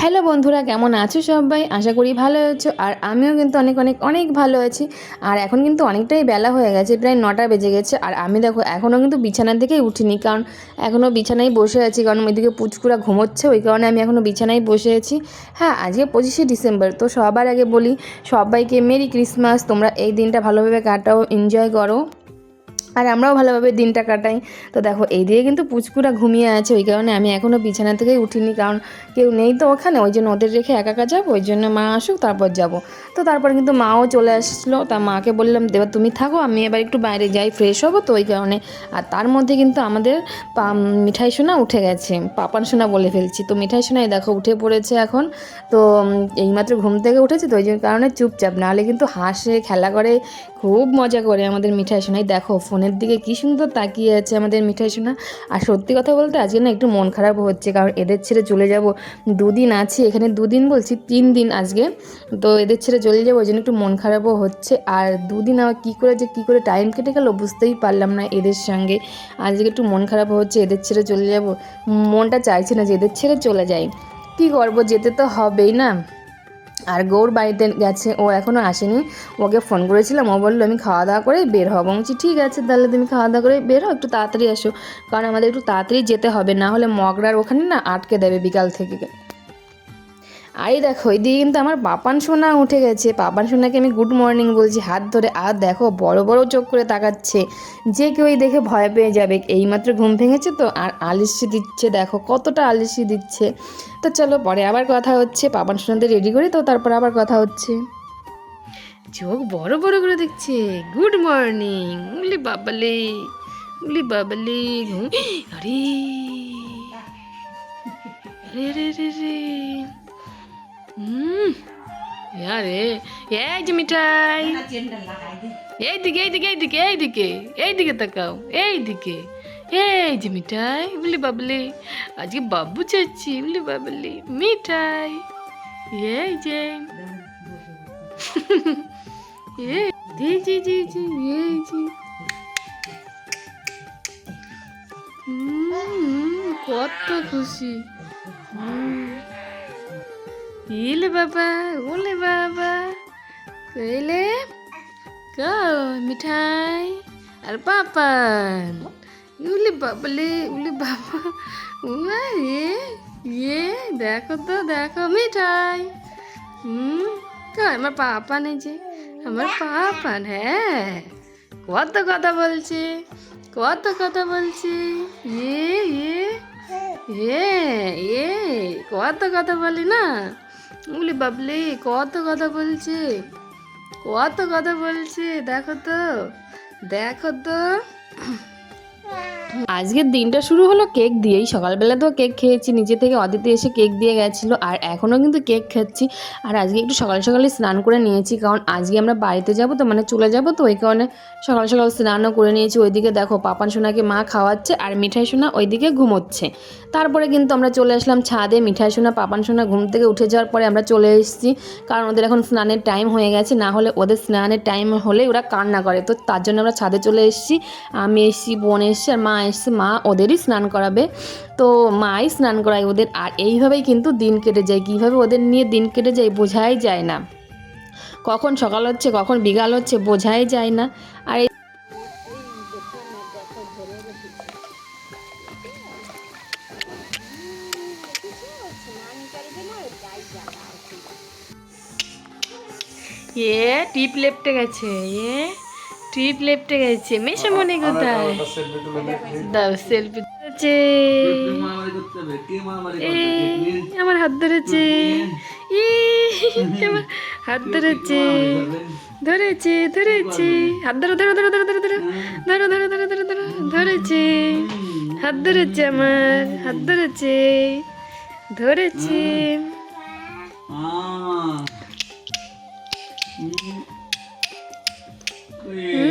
Hello বন্ধুরা, কেমন আছো সবাই? আশা করি ভালো আছো। আর আমিও কিন্তু অনেক অনেক অনেক ভালো আছি। আর এখন কিন্তু অনেকটাই বেলা হয়ে গেছে, প্রায় নটা বেজে গেছে। আর আমি দেখো এখনও কিন্তু বিছানা থেকেই উঠিনি, কারণ এখনও বিছানায় বসে আছি, কারণ ওইদিকে পুচকুরা ঘুমোচ্ছে, ওই কারণে আমি এখনও বিছানায় বসে আছি। হ্যাঁ আজকে পঁচিশে ডিসেম্বর, তো সবার আগে বলি, সবাইকে মেরি ক্রিসমাস। তোমরা এই দিনটা ভালোভাবে কাটাও, এনজয় করো। আর আমরাও ভালোভাবে দিনটা কাটাই। তো দেখো, এই দিকে কিন্তু পুচকুরা ঘুমিয়ে আছে, ওই কারণে আমি এখনও বিছানা থেকেই উঠিনি, কারণ কেউ নেই তো ওখানে, ওই জন্য ওদের রেখে একা একা যাব, ওই জন্য মা আসুক, তারপর যাব। তো তারপর কিন্তু মাও চলে আসলো, তা মাকে বললাম, দেবা, তুমি থাকো, আমি এবার একটু বাইরে যাই ফ্রেশ হব তো ওই কারণে। আর তার মধ্যে কিন্তু আমাদের পা- মিঠাই সোনা উঠে গেছে, পাপান সোনা বলে ফেলছি। তো মিঠাই সোনাই দেখো উঠে পড়েছে এখন, তো এইমাত্র ঘুম থেকে উঠেছে, তো ওই জন্য কারণে চুপচাপ, নাহলে কিন্তু হাসে, খেলা করে, খুব মজা করে আমাদের মিঠাই সোনাই। দেখো ফোনের দিকে কি সুন্দর তাকিয়ে আছে আমাদের মিঠাই সোনা। আর সত্যি কথা বলতে আজকে না একটু মন খারাপ হচ্ছে, কারণ এদের ছেড়ে চলে যাব দুদিন আছি, এখানে দুদিন বলছি, তিন দিন আজকে। তো এদের ছেড়ে চলে যাব ওই জন্য একটু মন খারাপও হচ্ছে। আর দুদিন আবার কী করে যে কী করে টাইম কেটে গেল বুঝতেই পারলাম না এদের সঙ্গে। আজকে একটু মন খারাপ হচ্ছে, এদের ছেড়ে চলে যাব। মনটা চাইছে না যে এদের ছেড়ে চলে যাই। কী করব, যেতে তো হবেই না। আর গৌর বাড়িতে গেছে, ও এখনও আসেনি। ওকে ফোন করেছিলাম, ও বলল, আমি খাওয়া দাওয়া করে বের হব। বলছি, ঠিক আছে, তাহলে তুমি খাওয়া দাওয়া করে বের হও, একটু তাড়াতাড়ি আসো কারণ আমাদের একটু তাড়াতাড়ি যেতে হবে, না হলে মগরার ওখানে না আটকে দেবে বিকাল থেকে। আরে দেখো এইদিকে কিন্তু আমার পাপান সোনা উঠে গেছে। পাপান সোনাকে আমি গুড মর্নিং বলছি, হাত ধরে। আর দেখো, বড় বড় চোখ করে তাকাচ্ছে। যে কেউ এই দেখে ভয় পেয়ে যাবে। এইমাত্র ঘুম ভেঙেছে তো, আর আলিশি দিচ্ছে, দেখো, কতটা আলিশি দিচ্ছে। তো চলো, পরে আবার কথা হচ্ছে। পাপান সোনাদের রেডি করে তো, তারপর আবার কথা হচ্ছে। চোখ বড় বড় করে দেখছে। গুড মর্নিং উলি বাবালে উলি বাবালে, ঘুম- আরে। আরে রে রে রে হুম আরে এই যে মিঠাই এইদিকে এইদিকে এইদিকে এইদিকে এইদিকে তাকাও এইদিকে এই যে মিঠাই বলি বাবলি আজকে বাবু চাচ্ছি বলি বাবলি মিঠাই এই যে জি জি জি জি এই হুম, কত খুশি হুম ইলে বাবা ওলে বাবা। কইলে? কো মিঠাই। আর পাপান। উলি বাবলে, উলি বাবা। উয়া এ ইয়ে দেখো তো, দেখো, মিঠাই। হুম আমার পাপান এই যে, আমার পাপান হ্যাঁ। কত কথা বলছে, কত কথা বলছে। ইয়ে ইয়ে এ এ কত কথা বলি না? উলি বাবলি কত কথা বলছে? কত কথা বলছে দেখো তো দেখো তো। আজকের দিনটা শুরু হলো কেক দিয়েই। সকালবেলা তো কেক খেয়েছি, নিজে থেকে অদিতি এসে কেক দিয়ে গেছিল আর এখনও কিন্তু কেক খাচ্ছি। আর আজকে একটু সকাল সকালে স্নান করে নিয়েছি কারণ আজকে আমরা বাড়িতে যাব তো মানে চলে যাব তো, ওই কারণে সকাল সকাল স্নানও করে নিয়েছি। ওইদিকে দেখো পাপান সোনাকে মা খাওয়াচ্ছে আর মিঠাই সোনা ওইদিকে ঘুমোচ্ছে। তারপরে কিন্তু আমরা চলে আসলাম ছাদে, মিঠাই সোনা, পাপান সোনা ঘুম থেকে উঠে যাওয়ার পরে আমরা চলে এসেছি। কারণ ওদের এখন স্নানের টাইম হয়ে গেছে, না হলে ওদের স্নানের টাইম হলে ওরা কান্না করে। তো তার জন্য আমরা ছাদে চলে এসেছি। আমি এসেছি, বোন এসছে আর মা এসছে, মা ওদেরই স্নান করাবে। তো মাই স্নান করায় ওদের, আর এইভাবেই কিন্তু দিন কেটে যায়। কীভাবে ওদের নিয়ে দিন কেটে যায় বোঝাই যায় না। কখন সকাল হচ্ছে, কখন বিকাল হচ্ছে বোঝাই যায় না। আর এ, টিপ লেপটে গেছে, এ। টিপ লেপটে গেছে মেশো মনে কোথায় দাও সেলফি আছে আমার হাত ধরেছে ই আমার হাত ধরেছে ধরেছে ধরেছে হাত ধরো ধরো ধরো ধরো ধরো ধরো ধরো ধরো ধরো ধরো ধরো ধরেছে হাত ধরেছে আমার হাত ধরেছে ধরেছে হুম।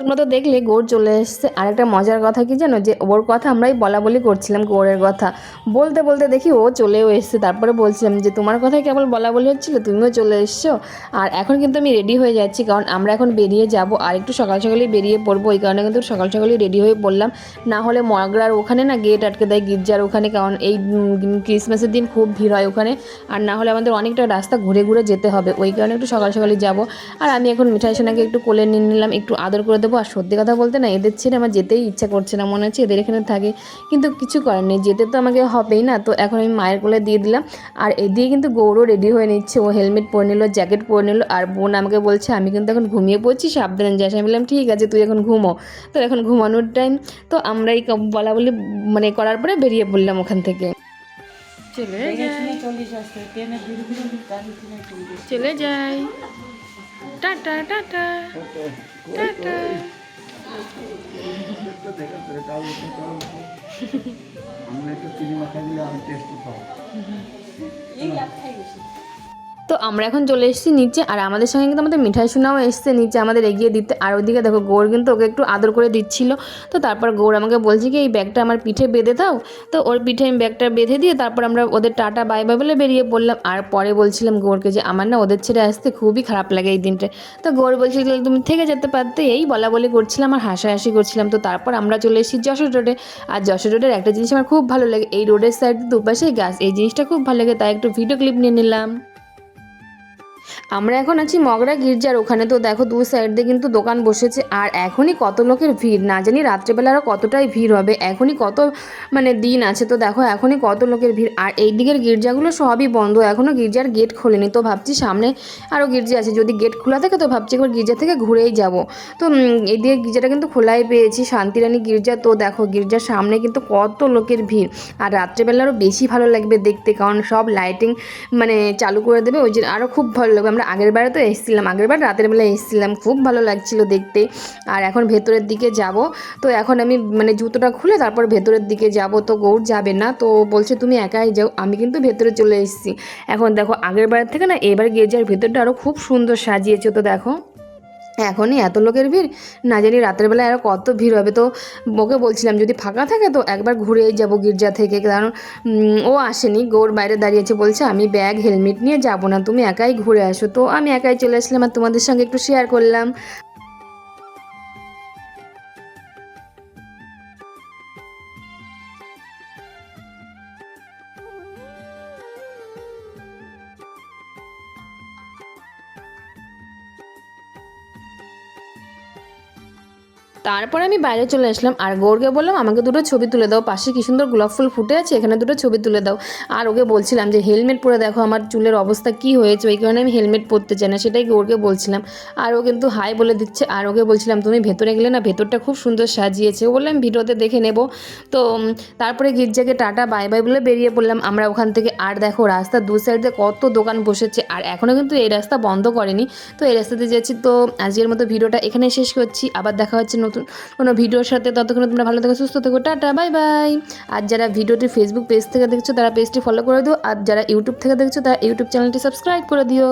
তোমরা তো দেখলে গৌড় চলে এসছে। আর একটা মজার কথা কি জানো? যে ওর কথা আমরাই বলা বলি করছিলাম গৌড়ের কথা। বলতে বলতে দেখি ও চলেও এসছে। তারপরে বলছিলাম যে, তোমার কথাই কেবল বলা বলি হচ্ছিল, তুমিও চলে এসছো? আর এখন কিন্তু আমি রেডি হয়ে যাচ্ছি, কারণ আমরা এখন বেরিয়ে যাব। আর একটু সকাল সকালেই বেরিয়ে পড়ব ওই কারণে কিন্তু সকাল সকালেই রেডি হয়ে পড়লাম। না হলে মগরার ওখানে না গেট আটকে দেয়, গির্জার ওখানে, কারণ এই ক্রিসমাসের দিন খুব ভিড় হয় ওখানে। আর না হলে আমাদের অনেকটা রাস্তা ঘুরে ঘুরে যেতে হবে। ওই কারণে একটু সকাল সকালে যাব। আর আমি এখন মিঠাই সোনাকে একটু কোলে নিয়ে নিলাম, একটু আদর করে দেবো আর সত্যি কথা বলতে না এদের ছেড়ে আমার যেতেই ইচ্ছা করছে না মনে হচ্ছে এদের এখানে থাকে। কিন্তু কিছু করার নেই যেতে তো আমাকে হবেই না। তো এখন আমি মায়ের কোলে দিয়ে দিলাম আর এদিকে কিন্তু গৌরও রেডি হয়ে নিচ্ছে। ও হেলমেট পরে নিল জ্যাকেট পরে নিল আর বোন আমাকে বলছে আমি কিন্তু এখন ঘুমিয়ে পড়ছি সাবধানে যাস। আমি বললাম ঠিক আছে তুই এখন ঘুমো। তো এখন ঘুমানোর টাইম তো আমরা এই বলা বলি মানে করার পরে বেরিয়ে পড়লাম ওখান থেকে। চলে যাই চলে যাই টাটা টাটা টাটা আমরা একটু চিনি মাখা দিলে আমি টেস্ট পাবো। তো আমরা এখন চলে এসেছি নিচে, আর আমাদের সঙ্গে কিন্তু আমাদের মিঠাই সোনাও এসছে নিচে আমাদের এগিয়ে দিতে। আর ওইদিকে দেখো গৌর কিন্তু ওকে একটু আদর করে দিচ্ছিল। তো তারপর গৌর আমাকে বলছে কি, এই ব্যাগটা আমার পিঠে বেঁধে দাও। তো ওর পিঠে আমি ব্যাগটা বেঁধে দিয়ে তারপর আমরা ওদের টাটা, বাই বাই বলে বেরিয়ে পড়লাম। আর পরে বলছিলাম গৌরকে যে, আমার না ওদের ছেড়ে আসতে খুবই খারাপ লাগে এই দিনটা। তো গৌর বলছিল তুমি থেকে যেতে পারতে। এই বলা বলি করছিলাম আর হাসাহাসি করছিলাম। তো তারপর আমরা চলে এসেছি যশোর রোডে। আর যশোর রোডের একটা জিনিস আমার খুব ভালো লাগে, এই রোডের সাইড দুপাশেই গাছ। এই জিনিসটা খুব ভালো লাগে, তাই একটু ভিডিও ক্লিপ নিয়ে নিলাম। আমরা এখন আছি মগরা গির্জার ওখানে। তো দেখো দু সাইড দিয়ে কিন্তু দোকান বসেছে। আর এখনই কত লোকের ভিড়? না জানি রাত্রেবেলা আরও কতটাই ভিড় হবে। এখনই কত মানে দিন আছে। তো দেখো এখনই কত লোকের ভিড়। আর এই দিকের গির্জাগুলো সবই বন্ধ। এখনও গির্জার গেট খোলেনি। তো ভাবছি সামনে আরও গির্জা আছে। যদি গেট খোলা থাকে তো ভাবছি একবার গির্জা থেকে ঘুরেই যাব। তো এই দিকে গির্জাটা কিন্তু খোলাই পেয়েছি। শান্তিরানী গির্জা। তো দেখো গির্জার সামনে কিন্তু কত লোকের ভিড়। আর রাত্রেবেলা আরও বেশি ভালো লাগবে দেখতে। কারণ সব লাইটিং মানে চালু করে দেবে। ওই জন্য আরও খুব ভালো লাগবে। আমরা আগের বারে তো এসেছিলাম, আগের বার রাতের বেলা এসেছিলাম, খুব ভালো লাগছিল দেখতে। আর এখন ভেতরের দিকে যাব। তো এখন আমি মানে জুতোটা খুলে তারপর ভেতরের দিকে যাব। তো গৌর যাবে না, তো বলছে তুমি একাই যাও, আমি কিন্তু ভেতরে চলে এসেছি। এখন দেখো আগের বারের থেকে না, এবার গির্জার ভেতরটা আরও খুব সুন্দর সাজিয়েছে, তো দেখো। এখনই এত লোকের ভিড়? না জানি রাতের বেলায় আরও কত ভিড় হবে। তো ওকে বলছিলাম, যদি ফাঁকা থাকে তো একবার ঘুরেই যাব গির্জা থেকে। কারণ ও আসেনি, গোর বাইরে দাঁড়িয়েছে, বলছে, আমি ব্যাগ, হেলমেট নিয়ে যাব না, তুমি একাই ঘুরে আসো। তো আমি একাই চলে আসলাম আর তোমাদের সঙ্গে একটু শেয়ার করলাম। তারপর আমি বাইরে চলে আসলাম। আর গৌরকে বললাম, আমাকে দুটো ছবি তুলে দাও। পাশে কি সুন্দর গোলাপ ফুল ফুটে আছে, এখানে দুটো ছবি তুলে দাও। আর ওকে বলছিলাম যে, হেলমেট পরে দেখো আমার চুলের অবস্থা কি হয়েছে। ওই কারণে আমি হেলমেট পরতে চাই না। সেটাই গৌরকে বলছিলাম। আর ও কিন্তু হাই বলে দিচ্ছে। আর ওকে বলছিলাম, তুমি ভেতরে গেলে না, ভেতরটা খুব সুন্দর সাজিয়েছে। ও বললাম ভিডিওতে দেখে নেব। তো তারপরে গির্জাকে টাটা, বাই বাই বলে বেরিয়ে পড়লাম। আমরা ওখান থেকে, আর দেখো রাস্তা দু সাইডে কত দোকান বসেছে। আর এখনও কিন্তু এই রাস্তা বন্ধ করেনি। তো এই রাস্তাতে যাচ্ছি। তো আজকের মতো ভিডিওটা এখানে শেষ করছি। আবার দেখা হচ্ছে নতুন কোনো ভিডিওর সাথে ততক্ষণ তোমরা ভালো থেকো, সুস্থ থেকো, টাটা, বাই বাই। আর যারা ভিডিওটি ফেসবুক পেজ থেকে দেখছ, তারা পেজটি ফলো করে দিও। আর যারা ইউটিউব থেকে দেখছ, তারা ইউটিউব চ্যানেলটি সাবস্ক্রাইব করে দিও।